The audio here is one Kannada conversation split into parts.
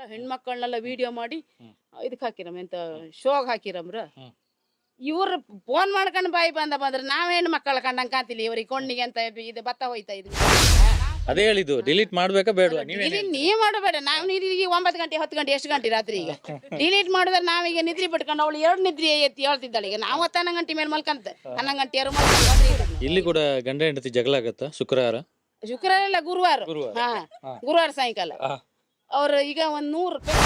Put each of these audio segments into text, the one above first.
ಎಲ್ಲ ಹೆಣ್ಮಕ್ಳನ್ನೆಲ್ಲ ವಿಡಿಯೋ ಮಾಡಿ ಇದಕ್ಕೆ ಹಾಕಿರಮ್ ಎಂತ ಶೋಗ್ ಹಾಕಿರಮ್ರ? ಇವ್ರ ಫೋನ್ ಮಾಡ್ಕೊಂಡು ಬಾಯಿ ಬಂದ ಬಂದ್ರೆ ನಾವ್ ಹೆಣ್ಣು ಮಕ್ಕಳ ಕಂಡಂಗ್ ಕಾಂತಿಲ್ಲ ಇವ್ರಿಗೆ ಕೊಂಡಿಗೆ ಅಂತ ಇದು ಬತ್ತ ಹೋಯ್ತಾ ಇದ್ವಿ ಅದೇ ಹೇಳಿದ್ದು ಡಿಲೀಟ್ ಮಾಡ್ಬೇಕಾ ಬೇಡ ನೀವೇ ಮಾಡಬೇಡ ನಾವು ನಿದ್ರಿಗೆ ಒಂಬತ್ತು ಗಂಟೆ ಹತ್ತು ಗಂಟೆ ಎಷ್ಟು ಗಂಟೆ ರಾತ್ರಿ ಈಗ? ಡಿಲೀಟ್ ಮಾಡಿದ್ರೆ ನಾವೀಗ ನಿದ್ರಿ ಬಿಟ್ಕೊಂಡು ಅವಳು ಎರಡು ನಿದ್ರಿ ಎತ್ತಿ ಹೇಳ್ತಿದ್ದಾಳೆ. ಈಗ ನಾವು ಹತ್ತು ಹನ್ನೊಂದು ಗಂಟೆ ಮೇಲೆ ಮಲ್ಕಂತ ಹನ್ನೊಂದು ಗಂಟೆ ಎರಡು ಮಲ್ಕ ಇಲ್ಲಿ ಕೂಡ ಗಂಡ ಹೆಂಡತಿ ಜಗಳ ಆಗತ್ತ ಶುಕ್ರವಾರ? ಶುಕ್ರವಾರ ಇಲ್ಲ ಗುರುವಾರ. ಹಾ. ಗುರುವಾರ ಸಾಯಂಕಾಲ. ಅವ್ರು ಈಗ ಒಂದ್ ನೂರು ರೂಪಾಯಿ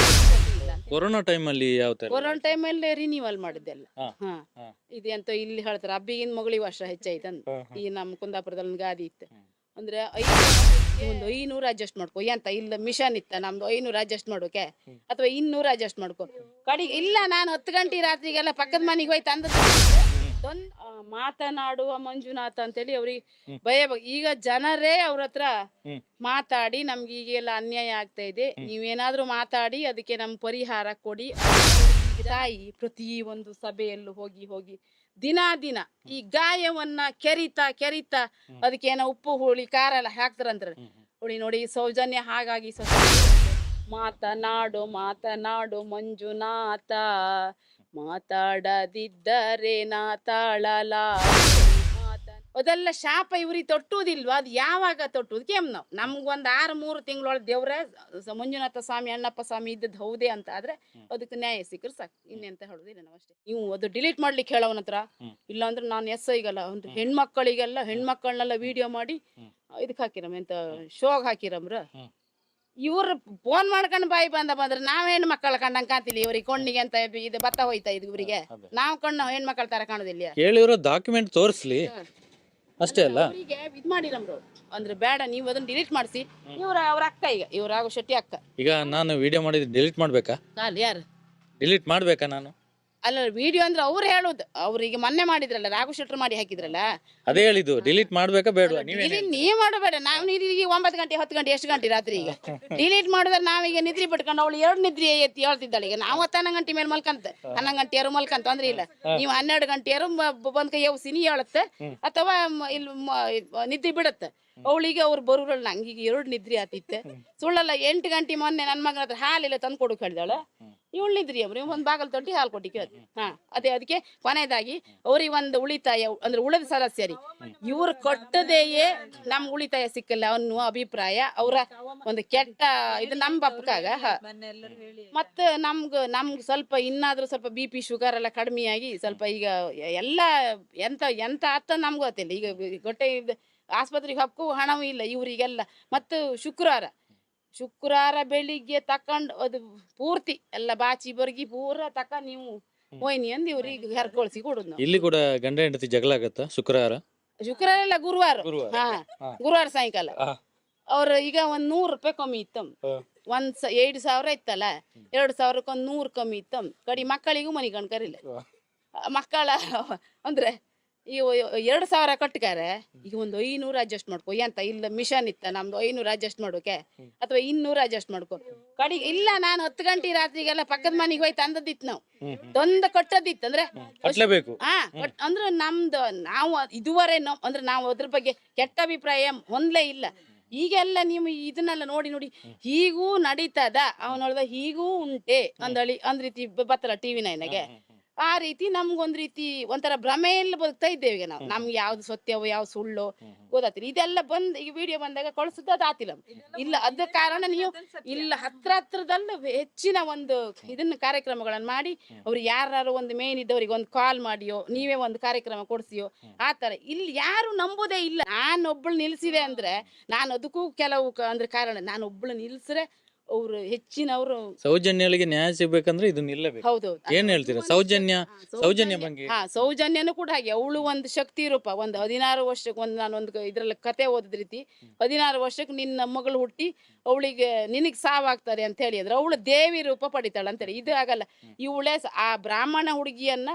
ಕೊರೋನಾ ಟೈಮ್ ಅಲ್ಲಿ ಯಾವ ತರ ಕೊರೋನಾ ಟೈಮಲ್ಲಿ ರಿನ್ಯೂವಲ್ ಮಾಡಿದ್ದೆಲ್ಲ ಹಾ. ಹಾ ಹಾ. ಇದು ಎಂತ ಇಲ್ಲಿ ಹೇಳ್ತಾರೆ ಅಬ್ಬಿಗಿನ ಮಗಳಿಗೆ ವರ್ಷ ಹೆಚ್ಚಾಯ್ತಂದ ಹಾ, ಹಾ. ಈ ನಮ್ಮ ಕುಂದಾಪುರದಲ್ಲಿ ಒಂದು ಗಾದಿ ಇತ್ತು ಹ್ಮ್. ಅಂದ್ರೆ ಐದು ಒಂದು ಐನೂರು ಅಡ್ಜಸ್ಟ್ ಮಾಡ್ಕೊ ಎಂತ ಇಲ್ಲ ಮಿಷನ್ ಇತ್ತ ನಮ್ದು ಐನೂರು ಅಡ್ಜಸ್ಟ್ ಮಾಡೋಕೆ ಅಥವಾ ಇನ್ನೂರು ಅಡ್ಜಸ್ಟ್ ಮಾಡ್ಕೊ ಕಡೆಗೆ ಇಲ್ಲ ನಾನು ಹತ್ತು ಗಂಟೆ ರಾತ್ರಿಗೆಲ್ಲ ಪಕ್ಕದ ಮನೆಗೆ ಹೋಯ್ತು ಅಂದ ಮಾತನಾಡುವ ಮಂಜುನಾಥ ಅಂತೇಳಿ ಅವ್ರಿಗೆ ಭಯ ಈಗ ಜನರೇ ಅವ್ರ ಹತ್ರ. ಮಾತಾಡಿ ನಮ್ಗೆ ಈಗೆಲ್ಲ ಅನ್ಯಾಯ ಆಗ್ತಾ ಇದೆ. ನೀವೇನಾದ್ರೂ ಮಾತಾಡಿ ಅದಕ್ಕೆ ನಮ್ ಪರಿಹಾರ ಕೊಡಿ. ತಾಯಿ ಪ್ರತಿ ಒಂದು ಸಭೆಯಲ್ಲೂ ಹೋಗಿ ಹೋಗಿ ದಿನ ದಿನ ಈ ಗಾಯವನ್ನ ಕೆರಿತಾ ಕೆರಿತಾ ಅದಕ್ಕೆ ಏನೋ ಉಪ್ಪು ಹುಳಿ ಖಾರ ಎಲ್ಲ ಹಾಕ್ತಾರಂತಾರೆ ಹುಳಿ ನೋಡಿ ಸೌಜನ್ಯ ಹಾಗಾಗಿ ಮಾತನಾಡು ಮಾತನಾಡು ಮಂಜುನಾಥ. ಮಾತಾಡದಿದ್ದರೆ ನಾ ತಾಳಲ ಅದೆಲ್ಲ ಶಾಪ ಇವ್ರಿಗೆ ತೊಟ್ಟುವುದಿಲ್ವಾ? ಅದು ಯಾವಾಗ ತೊಟ್ಟುದು ಕೇಮ್ ನಾವು. ನಮ್ಗೊಂದು ಆರು ಮೂರು ತಿಂಗಳೊಳಗೆ ದೇವ್ರ ಮಂಜುನಾಥ ಸ್ವಾಮಿ ಅಣ್ಣಪ್ಪ ಸ್ವಾಮಿ ಇದ್ದದ್ದು ಹೌದೇ ಅಂತ ಆದ್ರೆ ಅದಕ್ಕೆ ನ್ಯಾಯ ಸಿಕ್ಕರೆ ಸಾಕು. ಇನ್ನೆಂತ ಹೇಳುದಿಲ್ಲ ನಾವು ಅಷ್ಟೇ. ನೀವು ಅದು ಡಿಲೀಟ್ ಮಾಡ್ಲಿಕ್ಕೆ ಹೇಳವನ ಹತ್ರ. ಇಲ್ಲಾಂದ್ರೆ ನಾನು ಎಸ್ ಐಗಲ್ಲ ಒಂದು ಹೆಣ್ಮಕ್ಕಳಿಗೆಲ್ಲ ಹೆಣ್ಮಕ್ಕಳನ್ನೆಲ್ಲ ವಿಡಿಯೋ ಮಾಡಿ ಇದಕ್ಕೆ ಹಾಕಿರಮ್. ಎಂತ ಶೋಗ್ ಹಾಕಿರಮ್ರ. ಇವ್ರು ಫೋನ್ ಮಾಡ್ಕೊಂಡು ಬಾಯಿ ಬಂದ ಬಂದ್ರೆ ನಾವ್ ಹೆಣ್ ಮಕ್ಕಳ ಕಂಡಂಗ್ ಕಾಂತಿಲ್ಲ ಇವ್ರಿಗೆ ಕೊಂಡಿಗೆ ಅಂತ ಇದು ಬತ್ತ ಹೋಯ್ತಾ ಇದು ಇವರಿಗೆ. ನಾವ್ ನಾವು ಹೆಣ್ ಮಕ್ಕಳ ತರ ಕಾಣುದಿಲ್ಲ. ಕೇಳಿರೋ ಡಾಕ್ಯುಮೆಂಟ್ ತೋರಿಸ್ಲಿ. ಅಷ್ಟೇ ಅಲ್ಲ? ಅವರಿಗೆ ಇದ್ ಮಾಡಿರಮ್ರು ಅಂದ್ರೆ ಬೇಡ ನೀವು ಅದನ್ನ ಡಿಲೀಟ್ ಮಾಡಿಸಿ. ಇವ್ರ ಅವ್ರ ಅಕ್ಕ ಈಗ ಇವ್ರ ಆಗೋ ಶೆಟ್ಟಿ ಅಕ್ಕ. ಈಗ ನಾನು ವಿಡಿಯೋ ಮಾಡಿದ್ರೆ ಡಿಲೀಟ್ ಮಾಡ್ಬೇಕಾ? ಯಾರು? ಡಿಲೀಟ್ ಮಾಡ್ಬೇಕಾ ನಾನು? ಅಲ್ಲ ವಿಡಿಯೋ ಅಂದ್ರೆ ಅವ್ರು ಹೇಳುದು. ಅವ್ರಿಗೆ ಮೊನ್ನೆ ಮಾಡಿದ್ರಲ್ಲ ರಾಘು ಶೆಟ್ರು ಮಾಡಿ ಹಾಕಿದ್ರಲ್ಲ? ಅದೇ ಹೇಳಿದ್ದು ಡಿಲೀಟ್ ಮಾಡ್ಬೇಕಾ ಬೇಡ ನೀವೇ ಇಲ್ಲಿ ನೀವ್ ಮಾಡಬೇಡ ನಾವು ಈಗ ಒಂಬತ್ತು ಗಂಟೆ ಹತ್ತು ಗಂಟೆ ಎಷ್ಟು ಗಂಟೆ ರಾತ್ರಿ ಈಗ? ಡಿಲೀಟ್ ಮಾಡಿದ್ರೆ ನಾವೀಗ ನಿದ್ರಿ ಬಿಟ್ಕೊಂಡು ಅವಳು ಎರಡು ನಿದ್ರಿ ಎತ್ತಿ ಹೇಳ್ತಿದ್ದಾಳೆ. ಈಗ ನಾವು ಹತ್ತು ಹನ್ನೊಂದು ಗಂಟೆ ಮೇಲೆ ಮಲ್ಕಂತ ಹನ್ನೊಂದು ಗಂಟೆಯರು ಮಲ್ಕಂತ ಅಂದ್ರೆ ಇಲ್ಲ. ನೀವು ಹನ್ನೆರಡು ಗಂಟೆಯರು ಬಂದ್ ಕೈ ಯಾವ ಸಿನಿ ಹೇಳುತ್ತೆ ಅಥವಾ ಮ- ಇಲ್ಲಿ ನಿದ್ರಿ ಇದ್ ಬಿಡುತ್ತೆ ಅವಳಿಗೆ ಅವ್ರು ಬರೋರಲ್ಲ ಈಗ ಎರಡು ನಿದ್ರಿ ಆತಿತ್ತೆ. ಸುಳ್ಳಲ್ಲ ಎಂಟು ಗಂಟೆ ಮೊನ್ನೆ ನನ್ನ ಮಗನ ಹತ್ರ ಹಾಲಿಲ್ಲ ತಂದು ಕೊಡು ಹೇಳಿದಾಳೆ. ಇವಳು ನಿದ್ರಿ ಅವ್ರು. ಒಂದು ಬಾಗಲ್ ತೊಟ್ಟಿ ಹಾಲು ಕೊಟ್ಟಿ ಕೇಳ್ತಿ ಹಾ ಅದೇ ಅದಕ್ಕೆ ಕೊನೆಯದಾಗಿ ಅವ್ರಿಗೆ ಒಂದು ಉಳಿತಾಯ ಅಂದ್ರೆ ಉಳಿದ ಸದಸ್ಯರಿ. ಇವ್ರು ಕೊಟ್ಟದೆಯೇ ನಮ್ಗೆ ಉಳಿತಾಯ ಸಿಕ್ಕಲ್ಲ ಅನ್ನುವ ಅಭಿಪ್ರಾಯ ಅವರ ಒಂದು ಕೆಟ್ಟ ಇದು ನಮ್ ಬಪ್ಪಕಾಗ ಮತ್ತೆ ನಮ್ಗ ನಮ್ಗ್ ಸ್ವಲ್ಪ ಇನ್ನಾದ್ರೂ ಸ್ವಲ್ಪ ಬಿ ಪಿ ಶುಗರ್ ಎಲ್ಲ ಕಡಿಮೆಯಾಗಿ ಸ್ವಲ್ಪ ಈಗ ಎಲ್ಲ ಎಂತ ಎಂತ ಅರ್ಥ ನಮ್ಗೆ ಗೊತ್ತಿಲ್ಲ. ಈಗ ಗೊಟ್ಟೆ ಆಸ್ಪತ್ರೆಗೆ ಹಕ್ಕು ಹಣವೂ ಇಲ್ಲ ಇವರಿಗೆಲ್ಲ. ಮತ್ತು ಶುಕ್ರವಾರ ಶುಕ್ರವಾರ ಬೆಳಿಗ್ಗೆ ತಕೊಂಡ್ ಅದು ಪೂರ್ತಿ ಎಲ್ಲ ಬಾಚಿ ಬರ್ಗಿ ಪೂರ ತಕ ನೀವು ಹೋಯ್ನಿ ಅಂದ್ ಇವ್ರಿಗೆ ಹರ್ಕೊಳ್ಸಿ ಕೊಡುದು. ನಾವು ಇಲ್ಲಿ ಕೂಡ ಗಂಡ ಹೆಂಡತಿ ಜಗಳ ಆಗತ್ತ ಶುಕ್ರವಾರ? ಶುಕ್ರವಾರ ಅಲ್ಲ ಗುರುವಾರ. ಗುರುವಾರ. ಹಾ ಹಾ. ಗುರುವಾರ ಸಾಯಂಕಾಲ. ಅವ್ರ ಈಗ ಒಂದ್ ನೂರು ರೂಪಾಯಿ ಕಮ್ಮಿ ಇತ್ತಮ್. ಒಂದ್ ಸ ಎರಡು ಸಾವಿರ ಇತ್ತಲ್ಲ ಎರಡು ಸಾವಿರಕ್ಕೊಂದ್ ನೂರ್ ನೂರು ಕಮ್ಮಿ ಇತ್ತಮ್. ಕಡಿ ಮಕ್ಕಳಿಗೂ ಮನಿ ಕಣ್ ಕರಿಲ್ಲ ಮಕ್ಕಳ ಅಂದ್ರೆ ಇವು ಎರಡು ಸಾವಿರ ಕಟ್ಕಾರೆ ಈಗ ಒಂದು ಐನೂರು ಅಡ್ಜಸ್ಟ್ ಮಾಡ್ಕೊ. ಎಂತ ಇಲ್ಲ ಮಿಷನ್ ಇತ್ತ ನಮ್ದು ಐನೂರು ಅಡ್ಜಸ್ಟ್ ಮಾಡೋಕೆ? ಅಥವಾ ಇನ್ನೂರು ಅಡ್ಜಸ್ಟ್ ಮಾಡ್ಕೊ. ಕಡಿಗೆ ಇಲ್ಲ ನಾನು ಹತ್ತು ಗಂಟೆ ರಾತ್ರಿಗೆಲ್ಲ ಪಕ್ಕದ ಮನೆಗೆ ಹೋಯ್ತು ಅಂದದಿತ್ತು ನಾವು. ದೊಂದ ಕಟ್ಟದಿತ್ತು ಅಂದ್ರೆ ಹಾ ಅಂದ್ರೆ ನಮ್ದು ನಾವು ಇದುವರೆ ಅಂದ್ರೆ ನಾವು ಅದ್ರ ಬಗ್ಗೆ ಕೆಟ್ಟ ಅಭಿಪ್ರಾಯ ಹೊಂದ್ಲೇ ಇಲ್ಲ. ಈಗೆಲ್ಲ ನೀವು ಇದನ್ನೆಲ್ಲ ನೋಡಿ ನೋಡಿ ಹೀಗೂ ನಡೀತದ? ಅವನೊಳ್ದ ಹೀಗೂ ಉಂಟೆ ಅಂದಳಿ ಅಂದ್ ರೀತಿ ಬತ್ತಲ್ಲ ಟಿವಿ ನೈನಾಗೆ ಆ ರೀತಿ ನಮ್ಗೊಂದ್ ರೀತಿ ಒಂಥರ ಭ್ರಮೆಯಲ್ಲಿ ಬದುಕ್ತಾ ಇದ್ದೇವೆ ಈಗ ನಾವು. ನಮ್ಗೆ ಯಾವ್ದು ಸತ್ಯವೋ ಯಾವ್ದು ಸುಳ್ಳು ಗೊತ್ತಾತಿಲ್ಲ ಇದೆಲ್ಲ ಬಂದ್ ಈಗ ವಿಡಿಯೋ ಬಂದಾಗ ಕಳ್ಸುದು ಅದು ಆತಿಲ್ಲ. ಇಲ್ಲ ಅದ ಕಾರಣ ನೀವು ಇಲ್ಲ ಹತ್ರ ಹತ್ರದಲ್ಲೂ ಹೆಚ್ಚಿನ ಒಂದು ಇದನ್ನ ಕಾರ್ಯಕ್ರಮಗಳನ್ನ ಮಾಡಿ ಅವ್ರು ಯಾರು ಒಂದು ಮೇನ್ ಇದ್ದವ್ರಿಗೆ ಒಂದು ಕಾಲ್ ಮಾಡಿಯೋ ನೀವೇ ಒಂದು ಕಾರ್ಯಕ್ರಮ ಕೊಡ್ಸಿಯೋ ಆತರ ತರ. ಇಲ್ಲಿ ಯಾರು ನಂಬೋದೇ ಇಲ್ಲ. ನಾನು ಒಬ್ಬಳು ನಿಲ್ಸಿದೆ ಅಂದ್ರೆ ನಾನು ಅದಕ್ಕೂ ಕೆಲವು ಕ- ಅಂದ್ರೆ ಕಾರಣ ನಾನು ಒಬ್ಬಳು ನಿಲ್ಸ್ರೆ ಅವ್ರು ಹೆಚ್ಚಿನವರು ಸೌಜನ್ಯಗಳಿಗೆ ನ್ಯಾಯ ಸಿಗ್ಬೇಕಂದ್ರೆ ಇದು ನಿಲ್ಲಬೇಕು ಹೌದು ಏನ್ ಹೇಳ್ತೀರಾ? ಸೌಜನ್ಯ ಸೌಜನ್ಯ ಬಗ್ಗೆ. ಹಾ ಸೌಜನ್ಯನೂ ಕೂಡ ಹಾಗೆ. ಅವಳು ಒಂದು ಶಕ್ತಿ ರೂಪ. ಒಂದು ಹದಿನಾರು ವರ್ಷಕ್ಕೆ ಒಂದು ನಾನು ಒಂದು ಇದ್ರಲ್ಲಿ ಕತೆ ಓದಿದ ರೀತಿ ಹದಿನಾರು ವರ್ಷಕ್ಕೆ ನಿನ್ನ ಮಗಳು ಹುಟ್ಟಿ ಅವಳಿಗೆ ನಿನಗೆ ಸಾವಾಗ್ತಾರೆ ಅಂತ ಹೇಳಿ ಅಂದ್ರೆ. ಅವಳು ದೇವಿ ರೂಪ ಪಡಿತಾಳೆ ಅಂತೇಳಿ ಇದು ಆಗಲ್ಲ. ಇವಳೇ ಸ- ಆ ಬ್ರಾಹ್ಮಣ ಹುಡುಗಿಯನ್ನ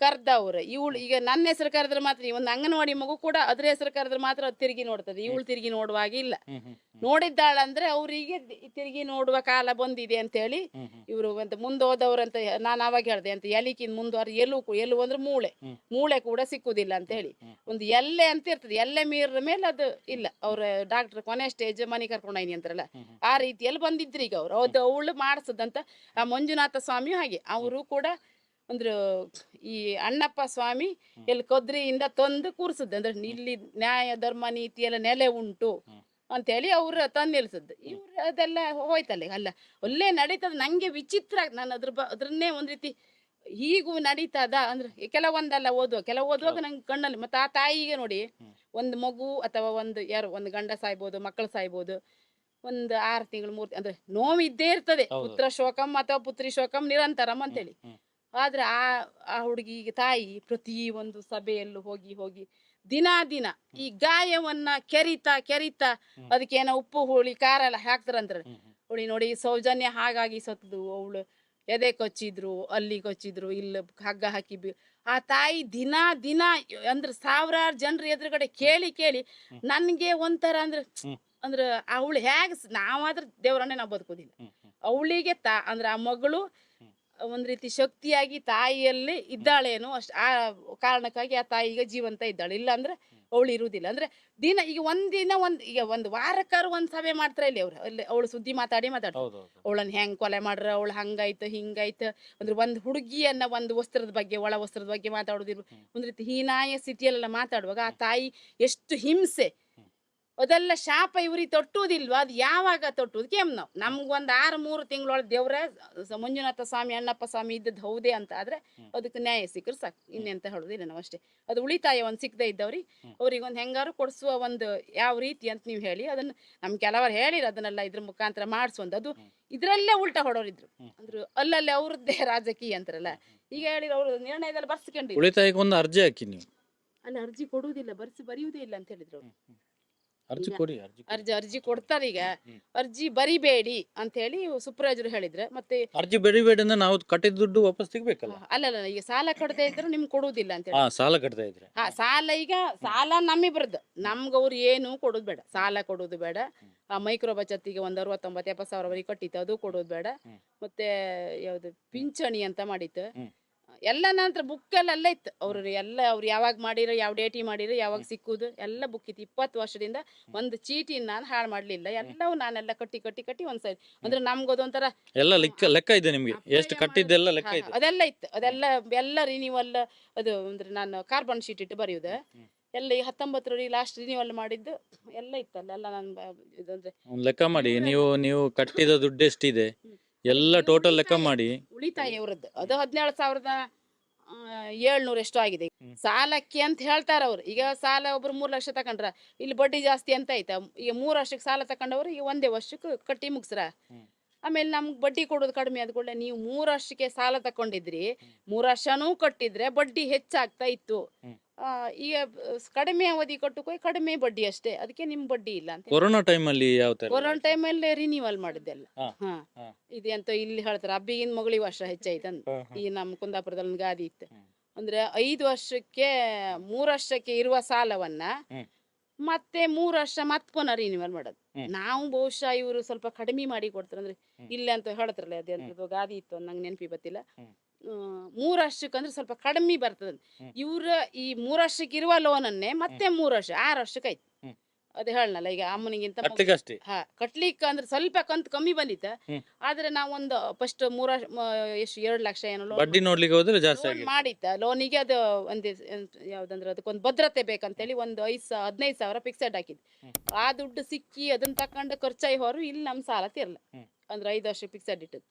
ಕರ್ದವ್ರು. ಇವಳು ಈಗ ನನ್ನ ಹೆಸರು ಕರೆದ್ರೆ ಮಾತ್ರ ಒಂದು ಅಂಗನವಾಡಿ ಮಗು ಕೂಡ ಅದ್ರ ಹೆಸರು ಕರೆದ್ರೆ ಮಾತ್ರ ಅದು ತಿರುಗಿ ನೋಡ್ತದೆ. ಇವಳು ತಿರುಗಿ ನೋಡುವಾಗ ಇಲ್ಲ. ನೋಡಿದ್ದಾಳಂದ್ರೆ ಅವರಿಗೆ ತಿರುಗಿ ನೋಡುವ ಕಾಲ ಬಂದಿದೆ ಅಂತ ಹೇಳಿ ಇವರು ಅಂತ ಮುಂದೆ ಇವರು ಅಂತ ಮುಂದೋದವ್ರಂತ ನಾನು ಅವಾಗ ಹೇಳ್ದೆ ಅಂತ ಎಲಿಕಿನ್ ಮುಂದುವರ್ ಎಲು ಎಲ್ಲೂ ಎಲು ಅಂದ್ರೆ ಮೂಳೆ. ಮೂಳೆ ಕೂಡ ಸಿಕ್ಕುದಿಲ್ಲ ಅಂತ ಹೇಳಿ ಒಂದು ಎಲ್ಲೆ ಅಂತ ಇರ್ತದೆ. ಎಲ್ಲೆ ಮೀರಿದ ಮೇಲೆ ಅದು ಇಲ್ಲ. ಅವ್ರ ಡಾಕ್ಟರ್ ಕೊನೆ ಸ್ಟೇಜ್ ಮನೆ ಕರ್ಕೊಂಡೋಯ್ನಿ ಅಂತಾರಲ್ಲ. ಆ ರೀತಿಯಲ್ಲಿ ಬಂದಿದ್ರು ಈಗ ಅವ್ರು. ಅದು ಅವಳು ಮಾಡಿಸದಂತ ಆ ಮಂಜುನಾಥ ಸ್ವಾಮಿ ಹಾಗೆ. ಅವರು ಕೂಡ ಅಂದ್ರೆ ಈ ಅಣ್ಣಪ್ಪ ಸ್ವಾಮಿ ಎಲ್ಲಿ ಕದ್ರಿಯಿಂದ ತಂದು ಕೂರಿಸಿದ್ದು. ಅಂದ್ರೆ ಇಲ್ಲಿ ನ್ಯಾಯ ಧರ್ಮ ನೀತಿ ಎಲ್ಲ ನೆಲೆ ಉಂಟು. ಅಂತೇಳಿ ಅವ್ರ ತಂದು ನಿಲ್ಸಿದ್ದು. ಇವ್ರು ಅದೆಲ್ಲ ಹೋಯ್ತಲ್ಲ ಅಲ್ಲ ಒಳ್ಳೆ ನಡೀತದ. ನಂಗೆ ವಿಚಿತ್ರ ನಾನು ಅದ್ರ ಬ ಅದ್ರನ್ನೇ ಒಂದ್ ರೀತಿ ಹೀಗೂ ನಡೀತದ ಅಂದ್ರೆ ಕೆಲವೊಂದಲ್ಲ ಓದುವ ಕೆಲವು ಓದುವಾಗ ನಂಗೆ ಕಣ್ಣಲ್ಲಿ ಮತ್ತೆ ಆ ತಾಯಿಗೆ ನೋಡಿ. ಒಂದು ಮಗು ಅಥವಾ ಒಂದು ಯಾರು ಒಂದು ಗಂಡ ಸಾಯ್ಬೋದು ಮಕ್ಕಳು ಸಾಯ್ಬೋದು ಒಂದು ಆರು ತಿಂಗಳು ಮೂರು ಅಂದ್ರೆ ನೋವು ಇದ್ದೇ ಇರ್ತದೆ. ಪುತ್ರ ಶೋಕಂ ಅಥವಾ ಪುತ್ರಿ ಶೋಕಂ ನಿರಂತರಂ ಅಂತೇಳಿ. ಆದ್ರೆ ಆ ಆ ಹುಡುಗಿಗೆ ತಾಯಿ ಪ್ರತಿ ಒಂದು ಸಭೆಯಲ್ಲೂ ಹೋಗಿ ಹೋಗಿ ದಿನ ದಿನ ಈ ಗಾಯವನ್ನ ಕೆರಿತಾ ಕೆರಿತಾ. ಅದಕ್ಕೆ ಏನೋ ಉಪ್ಪು ಹುಳಿ ಖಾರ ಎಲ್ಲ ಹಾಕ್ತಾರಂದ್ರೆ. ಹುಳಿ ನೋಡಿ ಸೌಜನ್ಯ ಹಾಗಾಗಿ ಸತ್ತು ಅವಳು ಎದೆ ಕೊಚ್ಚಿದ್ರು ಅಲ್ಲಿ ಕೊಚ್ಚಿದ್ರು ಇಲ್ಲಿ ಹಗ್ಗ ಹಾಕಿ ಬಿ ಆ ತಾಯಿ ದಿನ ದಿನ ಅಂದ್ರೆ ಸಾವಿರಾರು ಜನರ ಎದುರುಗಡೆ ಕೇಳಿ ಕೇಳಿ. ನನ್ಗೆ ಒಂಥರ ಅಂದ್ರೆ. ಅಂದ್ರೆ ಅವಳು ಹೇಗ್ ನಾವಾದ್ರೆ ದೇವರನ್ನೇ ನಾವು ಬದುಕೋದಿಲ್ಲ. ಅವಳಿಗೆ ತಾ ಅಂದ್ರೆ ಆ ಮಗಳು. ಒಂದ್ ರೀತಿ ಶಕ್ತಿಯಾಗಿ ತಾಯಿಯಲ್ಲಿ ಇದ್ದಾಳೇನೋ ಅಷ್ಟ್ ಆ ಕಾರಣಕ್ಕಾಗಿ ಆ ತಾಯಿ ಈಗ ಜೀವಂತ ಇದ್ದಾಳೆ. ಇಲ್ಲ ಅಂದ್ರೆ ಅವಳು ಇರುವುದಿಲ್ಲ. ಅಂದ್ರೆ ದಿನ ಈಗ ಒಂದಿನ ಒಂದ್ ಈಗ ಒಂದ್ ವಾರಕ್ಕಾರು ಒಂದ್ ಸಭೆ ಮಾಡ್ತಾರೆ ಇಲ್ಲಿ ಅವ್ರು. ಅಲ್ಲಿ ಅವಳು ಸುದ್ದಿ ಮಾತಾಡಿ ಮಾತಾಡ್ತಾರೆ ಅವಳನ್ನ ಹೆಂಗ್ ಕೊಲೆ ಮಾಡ್ರ? ಅವಳು ಹಂಗಾಯ್ತು ಹಿಂಗಾಯ್ತು. ಅಂದ್ರೆ ಒಂದು ಹುಡುಗಿಯನ್ನ ಒಂದು ವಸ್ತ್ರದ ಬಗ್ಗೆ ಒಳ ವಸ್ತ್ರದ ಬಗ್ಗೆ ಮಾತಾಡೋದಿರ್ಬೋದು. ಒಂದ್ ರೀತಿ ಹೀನಾಯ ಸ್ಥಿತಿಯಲ್ಲೆಲ್ಲ ಮಾತಾಡುವಾಗ ಆ ತಾಯಿ ಎಷ್ಟು ಹಿಂಸೆ. ಅದೆಲ್ಲ ಶಾಪ ಇವ್ರಿಗೆ ತೊಟ್ಟುವುದಿಲ್ವ? ಅದು ಯಾವಾಗ ತೊಟ್ಟುವುದು? ಕೇಮ್ ನಾವು. ನಮ್ಗೊಂದು ಆರು ಮೂರು ತಿಂಗಳೊಳಗೆ ದೇವ್ರ ಮಂಜುನಾಥ ಸ್ವಾಮಿ ಅಣ್ಣಪ್ಪ ಸ್ವಾಮಿ ಇದ್ದದ್ದು ಹೌದೇ ಅಂತ ಆದ್ರೆ. ಅದಕ್ಕೆ ನ್ಯಾಯ ಸಿಕ್ಕರು ಸಾಕು. ಇನ್ನೆಂತ ಹೇಳೋದಿಲ್ಲ ನಾವು ಅಷ್ಟೇ. ಅದು ಉಳಿತಾಯ ಒಂದು ಸಿಕ್ಕದೆ ಇದ್ದವ್ರಿ. ಅವ್ರಿಗೆ ಒಂದು ಹೆಂಗಾರು ಕೊಡಿಸುವ ಒಂದು ಯಾವ ರೀತಿ ಅಂತ ನೀವು ಹೇಳಿ ಅದನ್ನ ನಮ್ ಕೆಲವರು ಹೇಳಿರ ಅದನ್ನೆಲ್ಲ ಇದ್ರ ಮುಖಾಂತರ ಮಾಡಿಸುವಂತ. ಅದು ಇದರಲ್ಲೇ ಉಲ್ಟಾ ಹೊಡೋರಿದ್ರು. ಇದ್ರು ಅಂದ್ರೆ ಅಲ್ಲಲ್ಲಿ ಅವ್ರದ್ದೇ ರಾಜಕೀಯ ಅಂತಾರಲ್ಲ. ಈಗ ಹೇಳಿರೋ ಅವ್ರ ನಿರ್ಣಯದಲ್ಲಿ ಬರ್ಸ್ಕೊಂಡ್ರಿ ಉಳಿತಾಯಕ್ಕೆ ಒಂದು ಅರ್ಜಿ ಹಾಕಿ ನೀವು. ಅಲ್ಲಿ ಅರ್ಜಿ ಕೊಡುವುದಿಲ್ಲ ಬರ್ಸಿ ಬರೆಯುವುದೇ ಇಲ್ಲ ಅಂತ ಹೇಳಿದ್ರು ಅವ್ರು. ಅರ್ಜಿ ಕೊಡಿ ಅರ್ಜಿ. ಅರ್ಜಿ ಅರ್ಜಿ ಕೊಡ್ತಾರೆ ಈಗ. ಅರ್ಜಿ ಬರಿಬೇಡಿ ಅಂತ ಹೇಳಿ ಸುಪ್ರಾಜರು ಹೇಳಿದ್ರೆ ಮತ್ತೆ ಅರ್ಜಿ ಬರಿಬೇಡಿ ಅಂದ್ರೆ ನಾವು ಕಟ್ಟಿದ ದುಡ್ಡು ವಾಪಸ್ ಸಿಗ್ಬೇಕಲ್ಲ ಅಲ್ಲ ಈಗ ಸಾಲ ಕಟ್ಟದೆ ಇದ್ರೆ ನಿಮ್ಗೆ ಕೊಡುವುದಿಲ್ಲ ಅಂತ ಹೇಳಿ. ಹಾ ಸಾಲ ಕಟ್ಟದೇ ಇದ್ರೆ. ಹಾ ಸಾಲ ಈಗ ಸಾಲ ನಮ್ಮಿಬ್ರದ್ದು. ನಮ್ಗೆ ಅವ್ರು ಏನು ಕೊಡೋದು ಬೇಡ. ಸಾಲ ಕೊಡೋದು ಬೇಡ. ಆ ಮೈಕ್ರೋ ಬಚತ್ತಿಗೆ ಒಂದು ಅರವತ್ತೊಂಬತ್ತು ಎಪ್ಪತ್ತು ಸಾವಿರವರೆಗೆ ಕಟ್ಟಿತ್ತು. ಅದು ಕೊಡೋದು ಬೇಡ. ಮತ್ತೆ ಯಾವ್ದು ಪಿಂಚಣಿ ಅಂತ ಮಾಡಿತ್ತು. ಎಲ್ಲ ನಂತರ ಬುಕ್ ಎಲ್ಲ ಇತ್ತು. ಅವ್ರು ಎಲ್ಲ ಅವ್ರು ಯಾವಾಗ ಮಾಡಿರೋ ಯಾವ ಡೇಟಿ ಮಾಡಿರೋ ಯಾವಾಗ ಸಿಕ್ಕುದು ಎಲ್ಲ ಬುಕ್ ಇತ್ತು. ಇಪ್ಪತ್ತು ವರ್ಷದಿಂದ ಒಂದು ಚೀಟಿ ನಾನು ಹಾಳು ಮಾಡ್ಲಿಲ್ಲ. ಎಲ್ಲವೂ ನಾನೆಲ್ಲ ಕಟ್ಟಿ ಕಟ್ಟಿ ಕಟ್ಟಿ ಒಂದ್ ಸೈಡ್ ಅಂದ್ರೆ ನಮ್ಗದೊಂಥರ ಎಲ್ಲ ಲೆಕ್ಕ ಲೆಕ್ಕ ಇದೆ ನಿಮಗೆ. ಎಷ್ಟು ಕಟ್ಟಿದ್ದೆಲ್ಲ ಲೆಕ್ಕ ಇದೆ. ಅದೆಲ್ಲ ಇತ್ತು. ಅದೆಲ್ಲ ಎಲ್ಲ ರಿನಿವಲ್ ಅದು ಅಂದ್ರೆ ನಾನು ಕಾರ್ಬನ್ ಶೀಟ್ ಇಟ್ಟು ಬರೆಯುವುದು. ಎಲ್ಲ ಈ ಹತ್ತೊಂಬತ್ತರಲ್ಲಿ ಲಾಸ್ಟ್ ರಿನಿವಲ್ ಮಾಡಿದ್ದು ಎಲ್ಲ ಇತ್ತಲ್ಲ. ಎಲ್ಲ ನಾನು ಇದಂದ್ರೆ ಲೆಕ್ಕ ಮಾಡಿ. ನೀವು ನೀವು ಕಟ್ಟಿದ ದುಡ್ಡು ಎಷ್ಟಿದೆ? ಎಲ್ಲ ಟೋಟಲ್ ಲೆಕ್ಕ ಮಾಡಿ. ಉಳಿತಾಯ ಇವ್ರದ್ದು ಅದು ಹದಿನೇಳು ಸಾವಿರದ ಏಳ್ನೂರ ಎಷ್ಟು ಆಗಿದೆ. ಸಾಲಕ್ಕೆ ಅಂತ ಹೇಳ್ತಾರ ಅವ್ರು. ಈಗ ಸಾಲ ಒಬ್ರು ಮೂರ್ ಲಕ್ಷ ತಕೊಂಡ್ರ ಇಲ್ಲಿ ಬಡ್ಡಿ ಜಾಸ್ತಿ ಅಂತ ಆಯ್ತಾ ಈಗ ಮೂರ್ ವರ್ಷಕ್ಕೆ ಸಾಲ ತಕೊಂಡವ್ರು ಈಗ ಒಂದೇ ವರ್ಷಕ್ಕೆ ಕಟ್ಟಿ ಮುಗಿಸ್ರ. ಆಮೇಲೆ ನಮ್ಗೆ ಬಡ್ಡಿ ಕೊಡೋದು ಕಡಿಮೆ ಆದ ಕೂಡಲೇ ನೀವು ಮೂರ್ ವರ್ಷಕ್ಕೆ ಸಾಲ ತಕೊಂಡಿದ್ರಿ. ಮೂರ್ ವರ್ಷನೂ ಕಟ್ಟಿದ್ರೆ ಬಡ್ಡಿ ಹೆಚ್ಚಾಗ್ತಾ ಇತ್ತು. ಈಗ ಕಡಿಮೆ ಅವಧಿ ಕೊಟ್ಟು ಕಡಿಮೆ ಬಡ್ಡಿ ಅಷ್ಟೇ. ಅದಕ್ಕೆ ನಿಮ್ ಬಡ್ಡಿ ಇಲ್ಲ ಅಂತ ಕೊರೋನಾ ಟೈಮಲ್ಲಿ ಯಾವ ತರ ಕೊರೋನಾ ಟೈಮಲ್ಲಿ ರಿನಿವಲ್ ಮಾಡಿದ್ದೆಲ್ಲ. ಹಾ, ಅಂತ. ಇದು ಎಂತ ಇಲ್ಲಿ ಹೇಳ್ತಾರೆ ಅಬ್ಬಿಗಿನ ಮಗಳಿಗೆ ವರ್ಷ ಹೆಚ್ಚಾಯ್ತಂತ. ಈ ನಮ್ಮ ಕುಂದಾಪುರದಲ್ಲಿ ಒಂದು ಗಾದಿ ಇತ್ತು. ಅಂದ್ರೆ ಐದು ವರ್ಷಕ್ಕೆ ಮೂರು ವರ್ಷಕ್ಕೆ ಇರುವ ಸಾಲವನ್ನ ಮತ್ತೆ ಮೂರು ವರ್ಷ ಮತ್ ಪುನಃ ರಿನಿವಲ್ ಮಾಡೋದು. ನಾವು ಬಹುಶಃ ಇವರು ಸ್ವಲ್ಪ ಕಡಿಮೆ ಮಾಡಿ ಕೊಡ್ತಾರೆ. ಅಂದ್ರೆ. ಇಲ್ಲ ಅಂತ ಹೇಳ್ತಾರಲ್ಲ ಅದೇ ಗಾದಿ ಇತ್ತು ನಂಗೆ ನೆನಪಿ ಗೊತ್ತಿಲ್ಲ ಹ್ಮ್. ಮೂರು ವರ್ಷಕ್ಕೆ ಅಂದ್ರೆ ಸ್ವಲ್ಪ ಕಡಿಮೆ ಬರ್ತದೆ. ಇವ್ರ ಈ ಮೂರು ವರ್ಷಕ್ಕೆ ಇರುವ ಲೋನನ್ನೇ ಮತ್ತೆ ಮೂರು ವರ್ಷ ಆರು ವರ್ಷಕ್ಕೆ ಆಯ್ತು. ಅದೇ ಹೇಳನಲ್ಲ ಈಗ ಅಮ್ಮನಿಗಿಂತ ಹಾ ಕಟ್ಲಿಕ್ಕೆ ಅಂದ್ರೆ ಸ್ವಲ್ಪ ಕಂತು ಕಮ್ಮಿ ಬಂದಿತ್ತ. ಆದ್ರೆ ನಾವೊಂದು ಫಸ್ಟ್ ಮೂರ ಎಷ್ಟು ಎರಡು ಲಕ್ಷ ಏನೋ ಬಡ್ಡಿ ನೋಡ್ಲಿಕ್ಕೆ ಹೋದ್ರೆ ಜಾಸ್ತಿ ಮಾಡಿತ್ತ? ಲೋನಿಗೆ ಅದು ಒಂದು ಯಾವ್ದಂದ್ರೆ ಅದಕ್ಕೊಂದು ಭದ್ರತೆ ಬೇಕಂತೇಳಿ ಒಂದು ಐದು ಹದಿನೈದು ಸಾವಿರ ಫಿಕ್ಸೆಡ್ ಹಾಕಿದ್ ಆ ದುಡ್ಡು ಸಿಕ್ಕಿ ಅದನ್ನ ತಕೊಂಡು ಖರ್ಚಾಯಿ ಹೋರು ಇಲ್ಲಿ ನಮ್ಮ ಸಾಲ ತೀರಲ್ಲ. ಅಂದ್ರೆ ಐದು ವರ್ಷ ಫಿಕ್ಸೆಡ್ ಇಟ್ಟದ್ದು.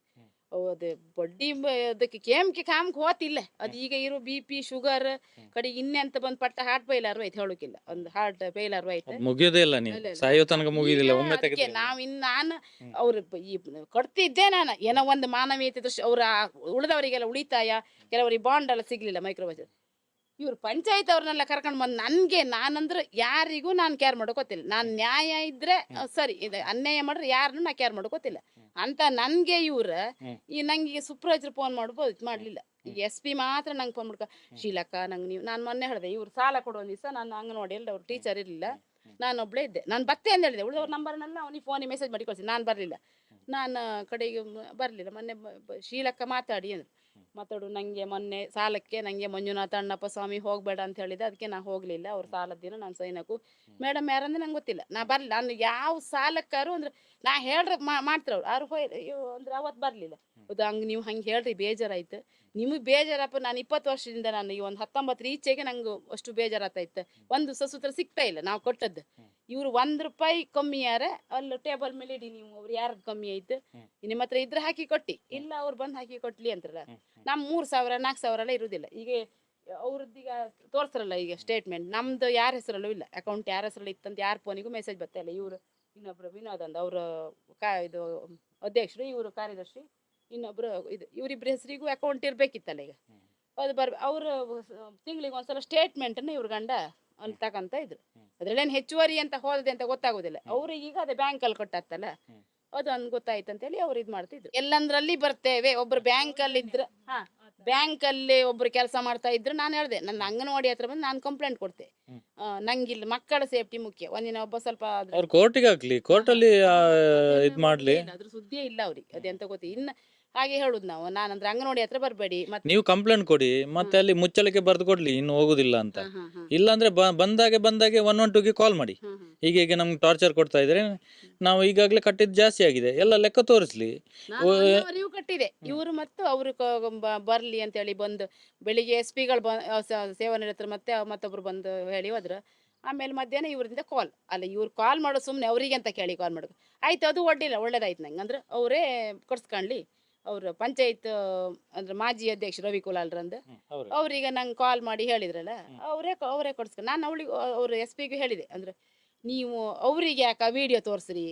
ಅದು ಬಡ್ಡಿ ಅದಕ್ಕೆ ಕೇಮ್ಗೆ ಕಾಮ್ಗೆ ಹೋತಿಲ್ಲ. ಅದು ಈಗ ಇರೋ ಬಿ ಪಿ ಶುಗರ್ ಕಡೆ ಇನ್ನೆಂತ ಬಂದ್ ಪಟ್ಟ ಹಾರ್ಟ್ ಫೈಲರ್ ಐತೆ ಹೇಳೋಕಿಲ್ಲ ಒಂದು ಹಾರ್ಟ್ ಫೈಲರ್ ಐತೆ ಮುಗಿಯೋದೇ ಇಲ್ಲ ನೀವು. ಸಾಯೋ ತನಕ ಮುಗಿಯೋದಿಲ್ಲ ಒಮ್ಮೆ ತೆಗೆದ್ರೆ ನಾವ್ ಇನ್ ನಾನು ಅವ್ರ ಈ ಕೊಡ್ತಿದ್ದೆ ನಾನು. ಏನೋ ಒಂದು ಮಾನವೀಯತೆ ದೃಷ್ಟಿ ಅವ್ರ ಉಳಿದವರಿಗೆಲ್ಲ ಉಳಿತಾಯ ಕೆಲವರಿಗೆ ಬಾಂಡ್ ಎಲ್ಲ ಸಿಗ್ಲಿಲ್ಲ ಮೈಕ್ರೋ ಬಜೆಟ್ ಇವ್ರು ಪಂಚಾಯತ್ ಅವ್ರನ್ನೆಲ್ಲ ಕರ್ಕೊಂಡು ಬಂದು ನನ್ಗೆ ನಾನಂದ್ರೆ ಯಾರಿಗೂ ನಾನು ಕೇರ್ ಮಾಡ್ಕೋತಿಲ್ಲ. ನಾನು ನ್ಯಾಯ ಇದ್ರೆ ಅಹ್, ಸರಿ ಇದು ಅನ್ಯಾಯ ಮಾಡ್ರೆ ಯಾರನ್ನು ನಾ ಕೇರ್ ಮಾಡ್ಕೋತಿಲ್ಲ. ಅಂತ ನನ್ಗೆ ಇವ್ರ. ಈ ನಂಗೆ ಸುಪ್ರಾಜ್ರು ಫೋನ್ ಮಾಡ್ಬೋದು ಮಾಡ್ಲಿಲ್ಲ. ಈಗ ಎಸ್ ಪಿ ಮಾತ್ರ ನಂಗೆ ಫೋನ್ ಮಾಡ್ಕೊ ಶೀಲಕ್ಕ ನಂಗೆ ನೀವು ನಾನು ಮೊನ್ನೆ ಹೇಳಿದೆ ಇವ್ರು ಸಾಲ ಕೊಡೋ ದಿವಸ ನಾನು ಅಂಗನವಾಡಿ ಎಲ್ಲ ಅವ್ರು ಟೀಚರ್ ಇರಲಿಲ್ಲ. ನಾನು ಒಬ್ಳೇ ಇದ್ದೆ. ನಾನು ಬತ್ತೆ ಅಂತ ಹೇಳಿದೆ ಉಳಿದವ್ರ ನಂಬರ್ನೆಲ್ಲ ಅವನಿಗೆ ಫೋನಿಗೆ ಮೆಸೇಜ್ ಮಾಡಿ ಕಳಿಸಿ ನಾನು ಬರಲಿಲ್ಲ. ನಾನು ಕಡೆಗೆ ಬರಲಿಲ್ಲ. ಮೊನ್ನೆ ಬ- ಬ- ಶೀಲಕ್ಕ ಮಾತಾಡಿ ಅಂದ್ರು. ಮಾತಾಡು ನನಗೆ ಮೊನ್ನೆ ಸಾಲಕ್ಕೆ ನನಗೆ ಮಂಜುನಾಥ ಅಣ್ಣಪ್ಪ ಸ್ವಾಮಿ ಹೋಗಬೇಡ ಅಂತ ಹೇಳಿದೆ ಅದಕ್ಕೆ ನಾನು ಹೋಗಲಿಲ್ಲ. ಅವ್ರ ಸಾಲದ ದಿನ ನಾನು ಸೈನಕು ಮೇಡಮ್ ಯಾರಂದ್ರೆ ನಂಗೆ ಗೊತ್ತಿಲ್ಲ. ನಾ ಬರಲಿಲ್ಲ ನಾನು ಯಾವ ಸಾಲಕ್ಕಾರು ಅಂದ್ರೆ ನಾ ಹೇಳ್ರಿ ಮಾಡ್ತಾರೆ ಅವ್ರು ಅವ್ರು ಹೋಯ್ ಅಂದ್ರೆ ಅವತ್ತು ಬರಲಿಲ್ಲ. ಅದು ಹಂಗೆ ನೀವು ಹಂಗೆ ಹೇಳ್ರಿ ಬೇಜಾರಾಯ್ತು. ನಿಮಗೆ ಬೇಜಾರಪ್ಪ ನಾನು ಇಪ್ಪತ್ತು ವರ್ಷದಿಂದ ನಾನು ಈ ಒಂದು ಹತ್ತೊಂಬತ್ತರ ಈಚೆಗೆ ನಂಗೆ ಅಷ್ಟು ಬೇಜಾರಾಗ್ತಾಯಿತ್ತು ಒಂದು ಸಸೂತ್ರ ಸಿಗ್ತಾ ಇಲ್ಲ ನಾವು ಕೊಟ್ಟದ್ದು. ಇವರು ಒಂದು ರೂಪಾಯಿ ಕಮ್ಮಿ ಯಾರ ಅಲ್ಲಿ ಟೇಬಲ್ ಮೇಲೆ ಇಡಿ ನೀವು ಅವ್ರು ಯಾರದ್ದು ಕಮ್ಮಿ ಆಯ್ತು. ನಿಮ್ಮ ಹತ್ರ ಇದ್ರೆ ಹಾಕಿ ಕೊಟ್ಟಿ. ಇಲ್ಲ ಅವ್ರು ಬಂದು ಹಾಕಿ ಕೊಟ್ಲಿ ಅಂತಾರಲ್ಲ ನಮ್ಮ ಮೂರು ಸಾವಿರ ನಾಲ್ಕು ಸಾವಿರ ಎಲ್ಲ ಇರುವುದಿಲ್ಲ ಈಗ ಅವ್ರದ್ದು ಈಗ ತೋರಿಸ್ರಲ್ಲ ಈಗ ಸ್ಟೇಟ್ಮೆಂಟ್ ನಮ್ದು ಯಾರ ಹೆಸರಲ್ಲೂ ಇಲ್ಲ. ಅಕೌಂಟ್ ಯಾರ ಹೆಸರಲ್ಲಿ ಇತ್ತಂತ ಯಾರ ಫೋನಿಗೂ ಮೆಸೇಜ್ ಬರ್ತಾ ಇಲ್ಲ. ಇವರು ಇನ್ನೊಬ್ರು ವಿನೋದ್ ಅಂತ ಅವರು ಕಾ ಇದು ಅಧ್ಯಕ್ಷರು ಇವರು ಕಾರ್ಯದರ್ಶಿ ಇನ್ನೊಬ್ರು ಇದು ಇವರಿಬ್ಬರ ಹೆಸರಿಗೂ ಅಕೌಂಟ್ ಇರಬೇಕಿತ್ತಲ್ಲ ಈಗ. ಅದು ಬರ್ ಅವರು ತಿಂಗಳಿಗೆ ಒಂದ್ಸಲ ಸ್ಟೇಟ್ಮೆಂಟನ್ನು ಇವ್ರ ಗಂಡ ಅಲ್ಲಿ ತಗೊಂತ ಇದ್ರು. ಅದ್ರಲ್ಲೇನು ಹೆಚ್ಚುವರಿ ಅಂತ ಹೋದದೆ ಅಂತ ಗೊತ್ತಾಗೋದಿಲ್ಲ. ಅವ್ರಿಗೆ ಈಗ ಅದೇ ಬ್ಯಾಂಕಲ್ಲಿ ಕೊಟ್ಟಾತ್ತಲ್ಲ. ಅದು ಒಂದು ಗೊತ್ತಾಯ್ತು ಅಂತೇಳಿ ಅವ್ರು ಇದು ಮಾಡ್ತಿದ್ರು. ಎಲ್ಲಂದ್ರಲ್ಲಿ ಬರ್ತೇವೆ. ಒಬ್ರು ಬ್ಯಾಂಕ್ ಅಲ್ಲಿ ಇದ್ರ ಹಾ ಬ್ಯಾಂಕಲ್ಲಿ ಒಬ್ರು ಕೆಲಸ ಮಾಡ್ತಾ ಇದ್ರು. ನಾನು ಹೇಳ್ದೆ ನನ್ನ ಅಂಗನವಾಡಿ ಹತ್ರ ಬಂದು ನಾನು ಕಂಪ್ಲೇಂಟ್ ಕೊಡ್ತೆ. ಆ, ನಂಗಿಲ್ಲ ಮಕ್ಕಳ ಸೇಫ್ಟಿ ಮುಖ್ಯ. ಒಂದಿನ ಒಬ್ಬ ಸ್ವಲ್ಪ ಅದ್ರ- ಅವ್ರು ಕೋರ್ಟಿಗೆ ಹಾಕ್ಲಿ. ಕೋರ್ಟಲ್ಲಿ ಇದು ಮಾಡ್ಲಿ. ಇಲ್ಲ, ಅದ್ರ ಸುದ್ದಿಯೇ ಇಲ್ಲ ಅವ್ರಿಗೆ. ಅದೆಂತ ಗೊತ್ತಿ ಇನ್ನ ಹಾಗೆ ಹೇಳುದು ನಾವು. ನಾನಂದ್ರೆ ಅಂಗನವಾಡಿ ಹತ್ರ ಬರಬೇಡಿ ಮತ್ತೆ ನೀವು ಕಂಪ್ಲೇಂಟ್ ಕೊಡಿ ಮತ್ತೆ ಅಲ್ಲಿ ಮುಚ್ಚಲಿಕ್ಕೆ ಬರ್ದು ಕೊಡ್ಲಿ ಇನ್ನು ಹೋಗುದಿಲ್ಲ ಅಂತ. ಇಲ್ಲಾಂದ್ರೆ ಬ- ಬಂದಾಗೆ ಬಂದಾಗೆ ಒನ್ ಒನ್ ಟೂಗೆ ಕಾಲ್ ಮಾಡಿ. ಹೀಗೆ ಹೀಗೆ ನಮ್ಗೆ ಟಾರ್ಚರ್ ಕೊಡ್ತಾ ಇದ್ರೆ ನಾವು ಈಗಾಗಲೇ ಕಟ್ಟಿದ್ದು ಜಾಸ್ತಿ ಆಗಿದೆ. ಎಲ್ಲ ಲೆಕ್ಕ ತೋರಿಸ್ಲಿ. ನಾನು ಕಟ್ಟಿದೆ. ಇವರು ಮತ್ತು ಅವರು ಬರ್ಲಿ ಅಂತ ಹೇಳಿ ಬಂದು ಬೆಳಿಗ್ಗೆ ಎಸ್ ಪಿಗಳು ಸೇವನೆ ಹತ್ರ ಮತ್ತೆ ಮತ್ತೊಬ್ರು ಬಂದು ಹೇಳಿ ಹೋದ್ರು. ಆಮೇಲೆ ಮಧ್ಯಾಹ್ನ ಇವ್ರಿಂದ ಕಾಲ್ ಅಲ್ಲ ಇವ್ರು ಕಾಲ್ ಮಾಡೋ ಸುಮ್ಮನೆ ಅವರಿಗೆ ಅಂತ ಕೇಳಿ ಕಾಲ್ ಮಾಡೋದು. ಆಯ್ತು ಅದು ಒಡ್ಡಿಲ್ಲ ಒಳ್ಳೇದಾಯ್ತು ನಂಗೆ. ಅಂದ್ರೆ ಅವರೇ ಕೊಡ್ಸ್ಕೊಂಡ್ಲಿ ಅವರು ಪಂಚಾಯತ್ ಅಂದ್ರೆ ಮಾಜಿ ಅಧ್ಯಕ್ಷ ರವಿ ಕುಲಾಲ್ರಂದು ಅವ್ರೀಗ ನಂಗೆ ಕಾಲ್ ಮಾಡಿ ಹೇಳಿದ್ರಲ್ಲ ಅವರೇ ಅವರೇ ಕೊಡ್ಸ್ಕ ನಾನು ಅವಳಿಗೆ ಅವ್ರ ಎಸ್ ಪಿಗೂ ಹೇಳಿದೆ ಅಂದ್ರೆ ನೀವು ಅವರಿಗೆ ಯಾಕೆ ವಿಡಿಯೋ ತೋರಿಸ್ರಿ?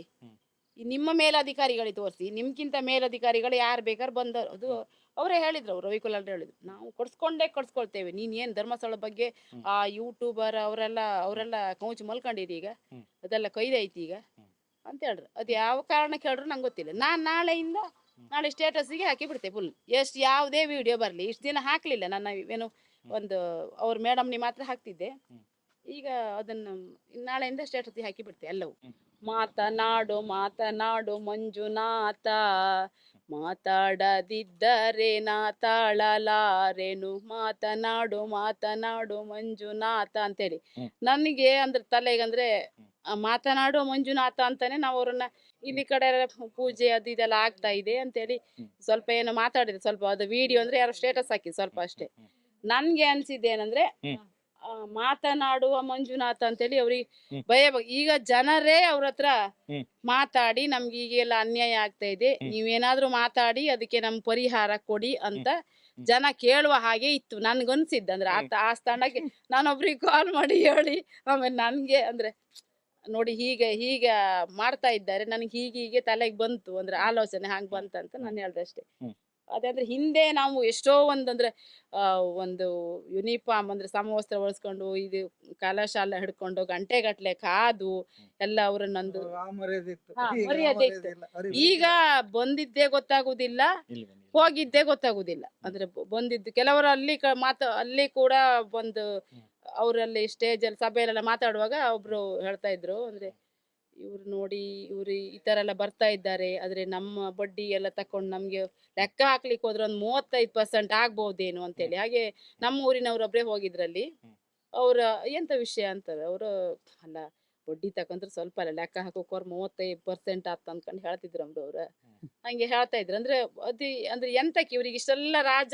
ನಿಮ್ಮ ಮೇಲಧಿಕಾರಿಗಳಿಗೆ ತೋರಿಸಿ ನಿಮ್ಗಿಂತ ಮೇಲಧಿಕಾರಿಗಳು ಯಾರು ಬೇಕಾದ್ರೆ ಬಂದರು ಅದು ಅವರೇ ಹೇಳಿದ್ರು ಅವ್ರು ರವಿಕುಲಾಲ್ ಹೇಳಿದ್ರು. ನಾವು ಕೊಡ್ಸ್ಕೊಂಡೇ ಕೊಡ್ಸ್ಕೊಳ್ತೇವೆ ನೀನ್ ಏನ್ ಧರ್ಮಸ್ಥಳ ಬಗ್ಗೆ ಆ ಯೂಟ್ಯೂಬರ್ ಅವರೆಲ್ಲ ಅವರೆಲ್ಲ ಕೌಚ್ ಮಲ್ಕೊಂಡಿರಿ ಈಗ. ಅದೆಲ್ಲ ಕೈದೈತಿ ಈಗ ಅಂತ ಹೇಳ್ರು. ಅದು ಯಾವ ಕಾರಣಕ್ಕೆ ಹೇಳ್ರು ನಂಗೆ ಗೊತ್ತಿಲ್ಲ. ನಾನು ನಾಳೆಯಿಂದ ನಾಳೆ ಸ್ಟೇಟಸ್ಗೆ ಹಾಕಿ ಬಿಡ್ತೆ ಫುಲ್ ಎಷ್ಟು ಯಾವುದೇ ವಿಡಿಯೋ ಬರಲಿ ಇಷ್ಟು ದಿನ ಹಾಕ್ಲಿಲ್ಲ ನನ್ನ ಏನು ಒಂದು ಅವ್ರ ಮೇಡಮ್ನಿ ಮಾತ್ರ ಹಾಕ್ತಿದ್ದೆ. ಈಗ ಅದನ್ನು ನಾಳೆಯಿಂದ ಸ್ಟೇಟಸ್ ಹಾಕಿ ಬಿಡ್ತೆ ಎಲ್ಲವೂ. ಮಾತನಾಡು ಮಾತನಾಡು ಮಂಜುನಾಥ ಮಾತಾಡದಿದ್ದರೆ ನಾ ತಾಳಲಾರೆನು ಮಾತನಾಡು ಮಾತನಾಡು ಮಂಜುನಾಥ ಅಂತೇಳಿ. ನನಗೆ ಅಂದ್ರೆ ತಲೆಗೆ ಅಂದ್ರೆ ಆ ಮಾತನಾಡು ಮಂಜುನಾಥ ಅಂತಾನೆ ನಾವು ಅವ್ರನ್ನ ಇಲ್ಲಿ ಕಡೆ ಪೂಜೆ ಅದು ಇದೆಲ್ಲ ಆಗ್ತಾ ಇದೆ ಅಂತೇಳಿ ಹೇಳಿ ಸ್ವಲ್ಪ ಏನೋ ಮಾತಾಡಿದ್ರೆ ಸ್ವಲ್ಪ ಅದು ವಿಡಿಯೋ ಅಂದ್ರೆ ಯಾರೋ ಸ್ಟೇಟಸ್ ಹಾಕಿ ಸ್ವಲ್ಪ ಅಷ್ಟೇ. ನನ್ಗೆ ಅನ್ಸಿದ್ದೇನಂದ್ರೆ ಮಾತನಾಡುವ ಮಂಜುನಾಥ ಅಂತೇಳಿ ಅವ್ರಿಗೆ ಹ್ಮ್. ಭಯ ಈಗ ಜನರೇ ಅವ್ರ ಹತ್ರ. ಮಾತಾಡಿ ನಮ್ಗೆ ಈಗೆಲ್ಲ ಅನ್ಯಾಯ ಆಗ್ತಾ ಇದೆ. ನೀವೇನಾದ್ರೂ ಮಾತಾಡಿ ಅದಕ್ಕೆ ನಮ್ ಪರಿಹಾರ ಕೊಡಿ ಅಂತ ಜನ ಕೇಳುವ ಹಾಗೆ ಇತ್ತು ನನ್ಗನ್ಸಿದ್ದ. ಅಂದ್ರೆ ಆ ಸ್ಥಾನಕ್ಕೆ ನಾನೊಬ್ರಿಗೆ ಕಾಲ್ ಮಾಡಿ ಹೇಳಿ ಆಮೇಲೆ ನನ್ಗೆ ಅಂದ್ರೆ ನೋಡಿ ಹೀಗೆ ಹೀಗೆ ಮಾಡ್ತಾ ಇದ್ದಾರೆ. ನನಗೆ ಹೀಗೆ ಹೀಗೆ ತಲೆಗೆ ಬಂತು. ಅಂದ್ರೆ ಆಲೋಚನೆ ಹಂಗೆ ಬಂತಂತ ನಾನು ಹೇಳ್ದೆ ಅಷ್ಟೇ. ಅದಂದ್ರೆ ಹಿಂದೆ ನಾವು ಎಷ್ಟೋ ಒಂದಂದ್ರೆ ಆ, ಒಂದು ಯೂನಿಫಾರ್ಮ್ ಅಂದ್ರೆ ಸಮವಸ್ತ್ರ ಬಳಸ್ಕೊಂಡು ಇದು ಕಲಾಶಾಲೆ ಹಿಡ್ಕೊಂಡು ಗಂಟೆಗಟ್ಲೆ ಕಾದು ಎಲ್ಲ ಅವರನ್ನೊಂದು ನಂದು ಮರ್ಯಾದೆ ಇತ್ತು. ಈಗ ಬಂದಿದ್ದೇ ಗೊತ್ತಾಗುದಿಲ್ಲ ಹೋಗಿದ್ದೇ ಗೊತ್ತಾಗುದಿಲ್ಲ. ಅಂದ್ರೆ ಬಂದಿದ್ದು ಕೆಲವರು ಅಲ್ಲಿ ಮಾತ ಅಲ್ಲಿ ಕೂಡ ಒಂದು ಅವರಲ್ಲಿ ಸ್ಟೇಜ್ ಅಲ್ಲಿ ಸಭೆಯಲ್ಲೆಲ್ಲ ಮಾತಾಡುವಾಗ ಒಬ್ರು ಹೇಳ್ತಾ ಇದ್ರು. ಅಂದ್ರೆ ಇವ್ರು ನೋಡಿ ಇವ್ರು ಈ ತರ ಎಲ್ಲ ಬರ್ತಾ ಇದ್ದಾರೆ. ಆದ್ರೆ ನಮ್ಮ ಬಡ್ಡಿ ಎಲ್ಲ ತಕೊಂಡು ನಮ್ಗೆ ಲೆಕ್ಕ ಹಾಕ್ಲಿಕ್ಕೆ ಹೋದ್ರೆ ಒಂದು ಮೂವತ್ತೈದು ಪರ್ಸೆಂಟ್ ಆಗ್ಬೋದೇನು ಅಂತೇಳಿ. ಹಾಗೆ ನಮ್ಮ ಊರಿನವ್ರೊಬ್ರೇ ಹೋಗಿದ್ರಲ್ಲಿ. ಅವ್ರ ಎಂತ ವಿಷಯ ಅಂತಾರೆ ಅವರು ಅಲ್ಲ ಬಡ್ಡಿ ತಕೊಂಡ್ರೆ ಸ್ವಲ್ಪ ಅಲ್ಲ ಲೆಕ್ಕ ಹಾಕೋಕೋರ್ ಮೂವತ್ತೈದು ಪರ್ಸೆಂಟ್ ಆತ ಅನ್ಕೊಂಡು ಹೇಳ್ತಿದ್ರು ಅಂಬ್ರು ಅವ್ರ. ಹಂಗೆ ಹೇಳ್ತಾ ಇದ್ರು. ಅಂದ್ರೆ ಅದಿ ಅಂದ್ರೆ ಎಂತಕ್ಕೆ ಇವ್ರಿಗೆ ಇಷ್ಟೆಲ್ಲ ರಾಜ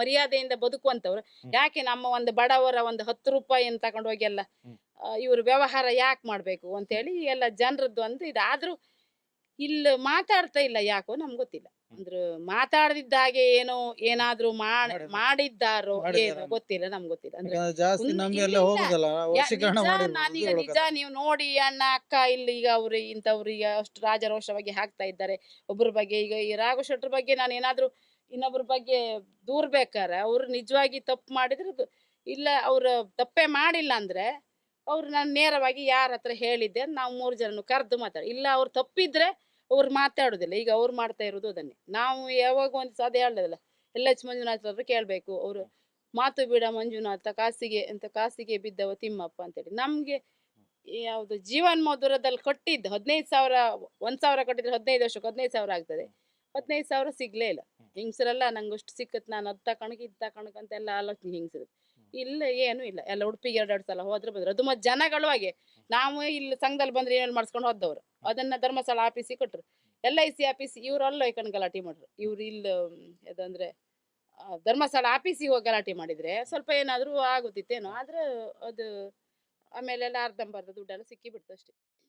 ಮರ್ಯಾದೆಯಿಂದ ಬದುಕುವಂತವ್ರು. ಯಾಕೆ ನಮ್ಮ ಒಂದು ಬಡವರ ಒಂದು ಹತ್ತು ರೂಪಾಯಿಯನ್ನು ತಗೊಂಡು ಹೋಗಿ ಎಲ್ಲ ಇವ್ರ ವ್ಯವಹಾರ ಯಾಕೆ ಮಾಡ್ಬೇಕು? ಅಂತೇಳಿ ಎಲ್ಲ ಜನರದ್ದು ಒಂದು ಇದು ಆದ್ರೂ ಇಲ್ಲಿ ಮಾತಾಡ್ತಾ ಇಲ್ಲ ಯಾಕೋ ನಮ್ಗೆ ಗೊತ್ತಿಲ್ಲ. ಅಂದ್ರೆ ಮಾತಾಡದಿದ್ದಾಗೆ ಏನೋ ಏನಾದ್ರೂ ಮಾಡ್ ಮಾಡಿದ್ದಾರೆ. ಏನೋ ಗೊತ್ತಿಲ್ಲ ನಮ್ಗೆ ಗೊತ್ತಿಲ್ಲ. ಅಂದ್ರೆ ನಾನೀಗ ನಿಜ ನೀವು ನೋಡಿ ಅಣ್ಣ ಅಕ್ಕ ಇಲ್ಲಿ ಈಗ ಅವ್ರು ಇಂಥವ್ರು ಈಗ ಅಷ್ಟು ರಾಜರೋಷವಾಗಿ ಹಾಕ್ತಾ ಇದ್ದಾರೆ. ಒಬ್ಬರ ಬಗ್ಗೆ ಈಗ ಈ ರಾಘು ಶೆಟ್ರ ಬಗ್ಗೆ ನಾನು ಏನಾದ್ರೂ ಇನ್ನೊಬ್ರ ಬಗ್ಗೆ ದೂರ್ಬೇಕಾರೆ ಅವ್ರು ನಿಜವಾಗಿ ತಪ್ಪು ಮಾಡಿದ್ರೆ ಇಲ್ಲ ಅವ್ರು ತಪ್ಪೇ ಮಾಡಿಲ್ಲ ಅಂದ್ರೆ ಅವ್ರು ನಾನು ನೇರವಾಗಿ ಯಾರ ಹತ್ರ ಹೇಳಿದ್ದೆ ನಾವು ಮೂರು ಜನನು ಕರೆದು ಮಾತಾಡಿ ಇಲ್ಲ ಅವ್ರು ತಪ್ಪಿದ್ರೆ ಅವ್ರು ಮಾತಾಡೋದಿಲ್ಲ. ಈಗ ಅವ್ರು ಮಾಡ್ತಾ ಇರೋದು ಅದನ್ನೇ. ನಾವು ಯಾವಾಗ ಒಂದು ಸಾಧ್ಯ ಹೇಳೋದಿಲ್ಲ ಎಲ್ ಎಚ್ ಮಂಜುನಾಥ್ ಹತ್ರ ಕೇಳಬೇಕು. ಅವರು ಮಾತು ಬಿಡ ಮಂಜುನಾಥ ಕಾಸಿಗೆ ಅಂತ ಕಾಸಿಗೆ ಬಿದ್ದವ ತಿಮ್ಮಪ್ಪ ಅಂತೇಳಿ. ನಮಗೆ ಯಾವುದು ಜೀವನ್ ಮಧುರದಲ್ಲಿ ಕಟ್ಟಿದ್ದು ಹದಿನೈದು ಸಾವಿರ ಒಂದು ಸಾವಿರ ಕಟ್ಟಿದ್ರೆ ಹದಿನೈದು ವರ್ಷಕ್ಕೆ ಹದಿನೈದು ಸಾವಿರ ಆಗ್ತದೆ. ಹದಿನೈದು ಸಾವಿರ ಸಿಗ್ಲೇ ಇಲ್ಲ. ಹಿಂಗ್ಸರೆಲ್ಲ ನಂಗೆ ಅಷ್ಟು ಸಿಕ್ಕತ್ ನಾನು ಅದ್ ತಕಣಕ್ ಇದು ತಕಣಕ್ ಅಂತೆಲ್ಲ ಆಲೋಚನೆ ಹಿಂಗ್ಸರು ಇಲ್ಲ ಏನು ಇಲ್ಲ. ಎಲ್ಲ ಉಡುಪಿಗೆ ಎರಡೆರಡು ಸಲ ಹೋದ್ರೆ ಬಂದ್ರೆ. ಅದು ಮತ್ತೆ ಜನಗಳು ಹಾಗೆ. ನಾವು ಇಲ್ಲಿ ಸಂಘದಲ್ಲಿ ಬಂದ್ರೆ ಏನೇನು ಮಾಡಿಸ್ಕೊಂಡು ಹೋದವ್ರು ಅದನ್ನ ಧರ್ಮಸ್ಥಳ ಆಫೀಸಿಗೆ ಕೊಟ್ರು. ಎಲ್ ಐ ಸಿ ಆಫೀಸ್, ಇವ್ರು ಅಲ್ಲ ಒಯ್ಕೊಂಡು ಗಲಾಟೆ ಮಾಡ್ರು ಇವ್ರು ಇಲ್ಲಿ ಅದಂದ್ರೆ ಧರ್ಮಸ್ಥಳ ಆಫೀಸಿಗೆ ಹೋಗಿ ಗಲಾಟೆ ಮಾಡಿದ್ರೆ ಸ್ವಲ್ಪ ಏನಾದರೂ ಆಗುತ್ತಿತ್ತೇನೋ ಆದ್ರೆ ಅದು ಆಮೇಲೆಲ್ಲ ಅರ್ಧಂಬರ್ಧ ದುಡ್ಡೆಲ್ಲ ಸಿಕ್ಕಿಬಿಡ್ತು ಅಷ್ಟೇ.